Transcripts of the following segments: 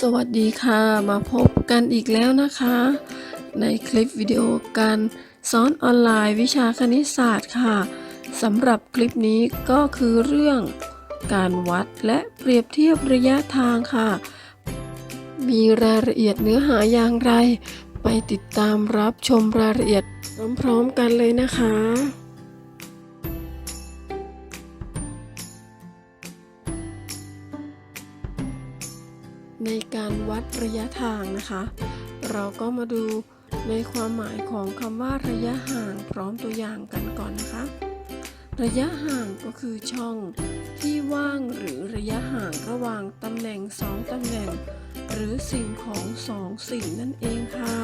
สวัสดีค่ะ มาพบกันอีกแล้วนะคะ ในคลิปวิดีโอการสอนออนไลน์วิชาคณิตศาสตร์ค่ะสำหรับคลิปนี้ก็คือเรื่องการวัดและเปรียบเทียบระยะทางค่ะ มีรายละเอียดเนื้อหาอย่างไร ไปติดตามรับชมรายละเอียดพร้อมๆกันเลยนะคะ ในการวัดระยะทางนะคะ เราก็มาดูในความหมายของคำว่าระยะห่างพร้อมตัวอย่างกันก่อนนะคะ ระยะห่างก็คือช่องที่ว่างหรือระยะห่างระหว่างตำแหน่งสองตำแหน่ง หรือสิ่งของสองสิ่งนั่นเองค่ะ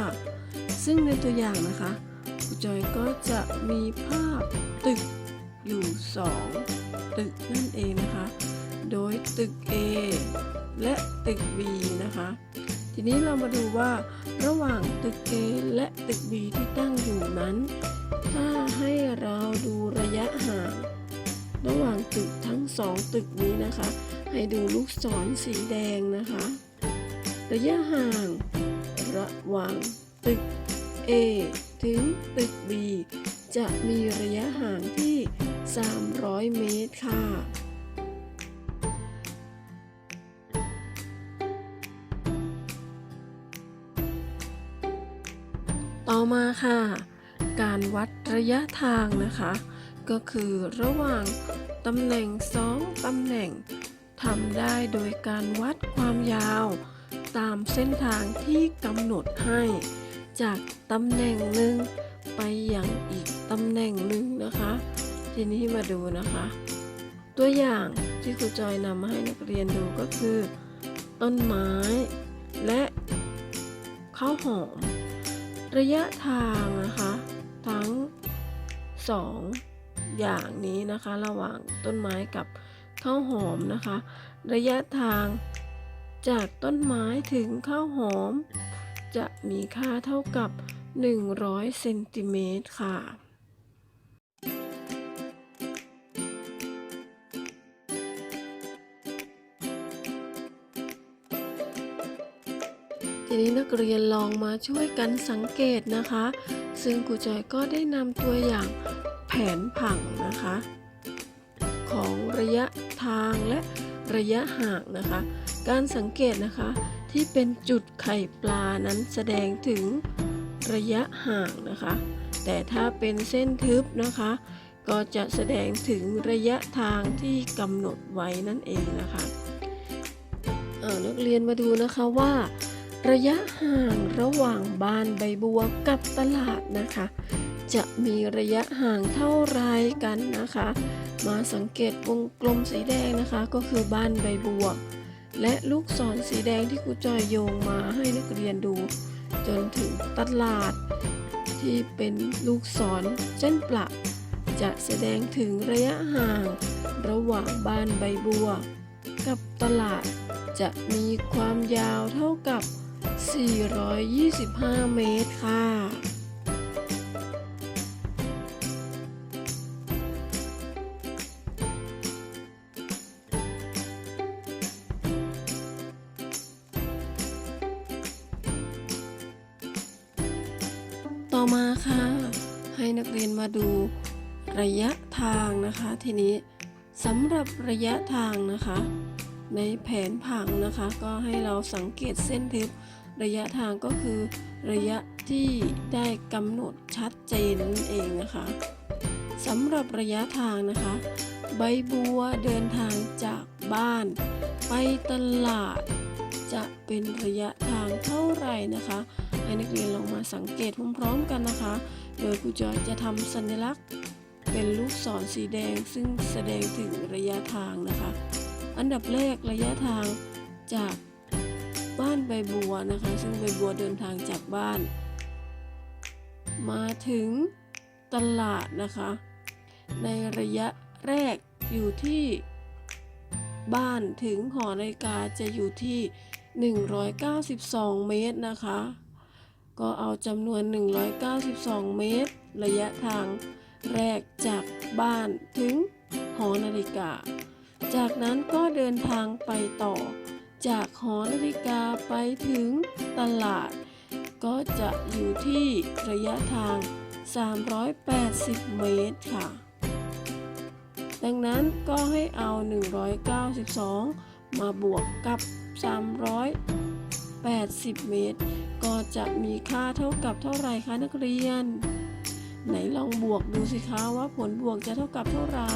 ซึ่งในตัวอย่างนะคะครูจอยก็จะมีภาพตึกอยู่สองตึกนั่นเองนะคะ โดยตึก A และตึก B นะคะ ทีนี้เรามาดูว่าระหว่างตึก A และตึก B ที่ตั้งอยู่นั้น ถ้าให้เราดูระยะห่าง ระหว่างตึกทั้งสองตึกนี้นะคะ ให้ดูลูกศรสีแดงนะคะ ระยะห่าง ระหว่างตึก A ถึงตึก B จะมีระยะห่างที่ 300 เมตรค่ะ อมาค่ะ การวัดระยะทางนะคะ ก็คือระหว่างตำแหน่งสองตำแหน่งทำได้โดยการวัดความยาว ตามเส้นทางที่กำหนดให้ จากตำแหน่งหนึ่งไปยังอีกตำแหน่งหนึ่งนะคะ ทีนี้มาดูนะคะ ตัวอย่างที่ครูจอยนำมาให้นักเรียนดูก็คือ ต้นไม้ และข้าวหอม ระยะทางนะคะ ทั้งสองอย่างนี้นะคะ ระหว่างต้นไม้กับข้าวหอมนะคะ ระยะทางจากต้นไม้ถึงข้าวหอม จะมีค่าเท่ากับ 100เซนติเมตรค่ะ นี้นักเรียนลองมาช่วยกันสังเกตนะคะ ซึ่งครูจอยก็ได้นำตัวอย่างแผนผังนะคะ ของระยะทางและระยะห่างนะคะ การสังเกตนะคะที่เป็นจุดไข่ปลานั้นแสดงถึงระยะห่างนะคะ แต่ถ้าเป็นเส้นทึบนะคะ ก็จะแสดงถึงระยะทางที่กำหนดไว้นั่นเองนะคะเอ่อนักเรียนมาดูนะคะว่า ระยะห่างระหว่างบ้านใบบัวกับตลาดนะคะ จะมีระยะห่างเท่าไรกันนะคะ มาสังเกตวงกลมสีแดงนะคะก็คือบ้านใบบัว และลูกศรสีแดงที่ครูจอยโยงมาให้นักเรียนดู จนถึงตลาด ที่เป็นลูกศรเส้นประจะแสดงถึงระยะห่าง ระหว่างบ้านใบบัว กับตลาดจะมีความยาวเท่ากับ 425 เมตรค่ะต่อมาค่ะ ให้นักเรียนมาดูระยะทางนะคะ ทีนี้สำหรับระยะทางนะคะ ในแผนผังนะคะ ก็ให้เราสังเกตเส้นทึบ ระยะทางก็คือ ระยะที่ได้กำหนดชัดเจนนั่นเองนะคะสำหรับระยะทางนะคะ ใบบัวเดินทางจากบ้าน ไปตลาด จะเป็นระยะทางเท่าไหร่นะคะ ให้นักเรียนลองมาสังเกตพร้อมๆกันนะคะ โดยครูจอยจะทำสัญลักษณ์ เป็นลูกศรสีแดงซึ่งแสดงถึงระยะทางนะคะ อันดับแรกระยะทางจาก บ้านใบบัวนะคะ ซึ่งใบบัวเดินทางจากบ้าน มาถึงตลาดนะคะ ในระยะแรกอยู่ที่บ้านถึงหอนาฬิกาจะอยู่ที่ 192 เมตรนะคะ ก็เอาจำนวน 192 เมตร ระยะทางแรกจากบ้านถึงหอนาฬิกา จากนั้นก็เดินทางไปต่อ จากหอนาฬิกาไปถึงตลาด ก็จะอยู่ที่ระยะทาง 380 เมตรค่ะ ดังนั้นก็ให้เอา 192 มาบวกกับ 380 เมตร ก็จะมีค่าเท่ากับเท่าไรคะนักเรียน ไหนลองบวกดูสิคะว่าผลบวกจะเท่ากับเท่าไหร่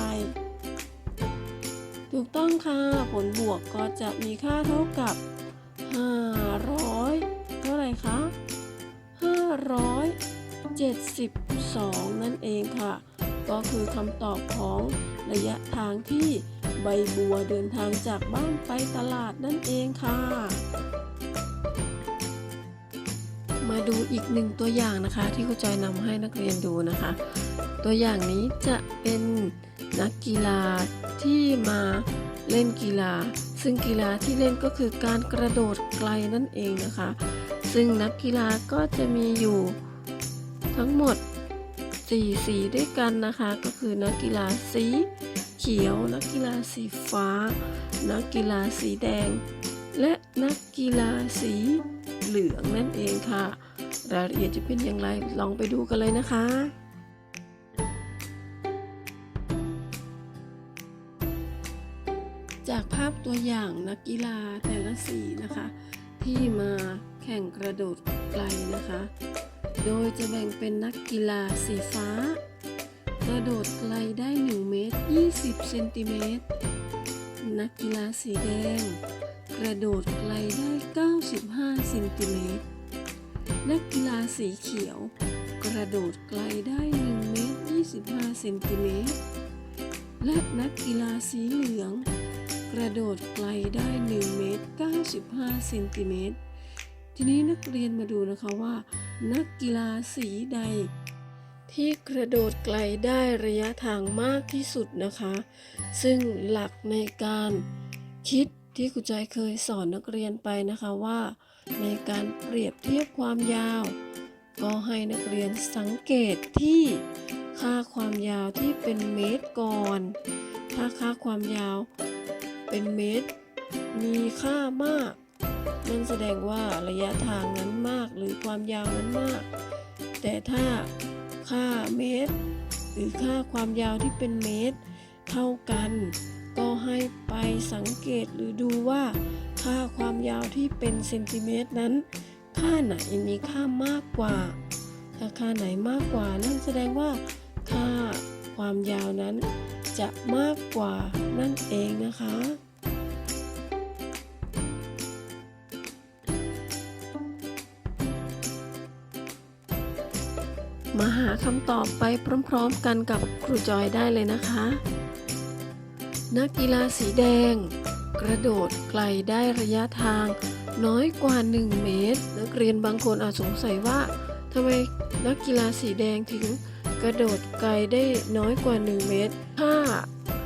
ถูกต้องค่ะ ผลบวกก็จะมีค่าเท่ากับ 500 เท่าไหร่คะ 572 นั่นเองค่ะ ก็คือคำตอบของระยะทางที่ใบบัวเดินทางจากบ้านไปตลาดนั่นเองค่ะ มาดูอีกหนึ่งตัวอย่างนะคะ ที่ครูจอยนำให้นักเรียนดูนะคะ ตัวอย่างนี้จะเป็นนักกีฬาที่มาเล่นกีฬา ซึ่งกีฬาที่เล่นก็คือการกระโดดไกลนั่นเองนะคะ ซึ่งนักกีฬาก็จะมีอยู่ทั้งหมด4สีด้วยกันนะคะ ก็คือนักกีฬาสีเขียว นักกีฬาสีฟ้า นักกีฬาสีแดง และนักกีฬาสีเหลืองนั่นเองค่ะ รายละเอียดจะเป็นอย่างไรลองไปดูกันเลยนะคะ จากภาพตัวอย่างนักกีฬาแต่ละสีนะคะ ที่มาแข่งกระโดดไกลนะคะ โดยจะแบ่งเป็นนักกีฬาสีฟ้า กระโดดไกลได้ 1 เมตร 20 เซนติเมตร นักกีฬาสีแดง กระโดดไกลได้ 95 เซนติเมตร นักกีฬาสีเขียว กระโดดไกลได้ 1 เมตร 25 เซนติเมตร และนักกีฬาสีเหลือง กระโดดไกลได้ 1 เมตร 95 เซนติเมตร ทีนี้นักเรียนมาดูนะคะว่า นักกีฬาสีใด ที่กระโดดไกลได้ระยะทางมากที่สุดนะคะ ซึ่งหลักในการคิดที่ครูจอยเคยสอนนักเรียนไปนะคะว่า ในการเปรียบเทียบความยาว ก็ให้นักเรียนสังเกตที่ค่าความยาวที่เป็นเมตรก่อน ถ้าค่าความยาว เป็นเมตร มีค่ามาก นั่นแสดงว่าระยะทางนั้นมากหรือความยาวนั้นมาก แต่ถ้าค่าเมตร หรือค่าความยาวที่เป็นเมตร เท่ากัน ก็ให้ไปสังเกตหรือดูว่า ค่าความยาวที่เป็นเซนติเมตรนั้น ค่าไหนมีค่ามากกว่า ถ้าค่าไหนมากกว่า นั่นแสดงว่า ค่าความยาวนั้นจะมากกว่านั่นเองนะคะ มาหาคำตอบไปพร้อมๆกันกับครูจอยได้เลยนะคะ นักกีฬาสีแดง กระโดดไกลได้ระยะทาง น้อยกว่า 1 เมตร นักเรียนบางคนอาจสงสัยว่าทำไมนักกีฬาสีแดงถึงกระโดดไกลได้น้อยกว่า 1 เมตร ค่า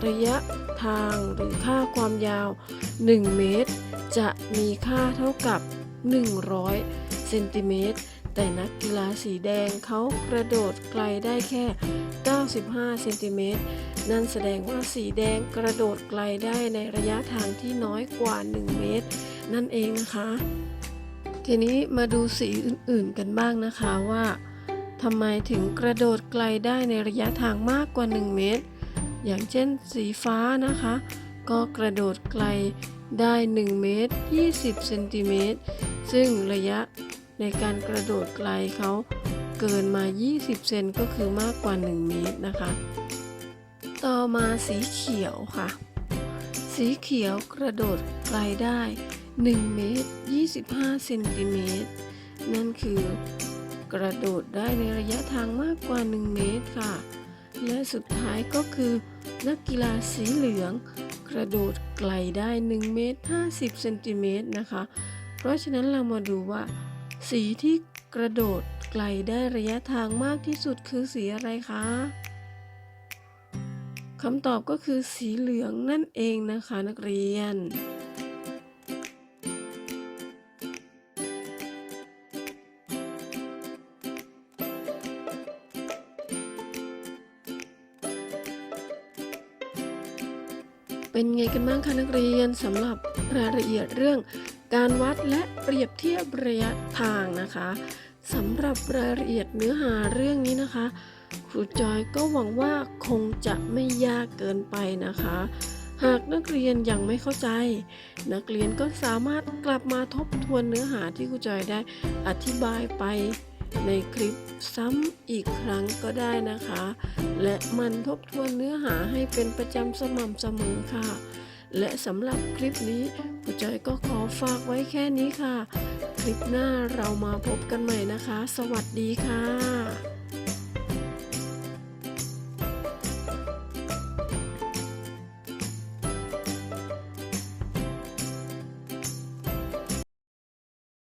ระยะทางหรือค่าความยาว 1 เมตร จะมีค่าเท่ากับ 100 เซนติเมตร แต่นักกีฬาสีแดงเขากระโดดไกลได้แค่ 95 เซนติเมตร นั่นแสดงว่าสีแดงกระโดดไกลได้ในระยะทางที่น้อยกว่า 1 เมตร นั่นเองนะคะ ทีนี้มาดูสีอื่นๆกันบ้างนะคะว่าทำไมถึงกระโดดไกลได้ในระยะทางมากกว่า 1 เมตร อย่างเช่นสีฟ้านะคะ ก็กระโดดไกลได้ 1 เมตร 20 เซนติเมตร ซึ่งระยะ ในการกระโดดไกลเขาเกินมา 20 เซนก็คือมากกว่า 1 เมตรนะคะ ต่อมาสีเขียวค่ะ สีเขียวกระโดดไกลได้ 1 เมตร 25 เซนติเมตร นั่นคือกระโดดได้ในระยะทางมากกว่า 1 เมตรค่ะ และสุดท้ายก็คือ นักกีฬาสีเหลือง กระโดดไกลได้ 1 เมตร 50 เซนติเมตรนะคะ เพราะฉะนั้นเรามาดูว่า สีที่กระโดดไกลได้ระยะทางมากที่สุดคือสีอะไรคะคำตอบก็คือสีเหลืองนั่นเองนะคะนักเรียน เป็นไงกันบ้างคะนักเรียนสำหรับรายละเอียดเรื่อง การวัดและเปรียบเทียบระยะทางนะคะสำหรับรายละเอียดเนื้อหาเรื่องนี้นะคะ ครูจอยก็หวังว่าคงจะไม่ยากเกินไปนะคะ หากนักเรียนยังไม่เข้าใจ นักเรียนก็สามารถกลับมาทบทวนเนื้อหาที่ครูจอยได้อธิบายไปในคลิปซ้ำอีกครั้งก็ได้นะคะ และมันทบทวนเนื้อหาให้เป็นประจำสม่ำเสมอค่ะ และสำหรับคลิปนี้ครูจอยก็ขอฝากไว้แค่นี้ค่ะ คลิปหน้าเรามาพบกันใหม่นะคะ สวัสดีค่ะ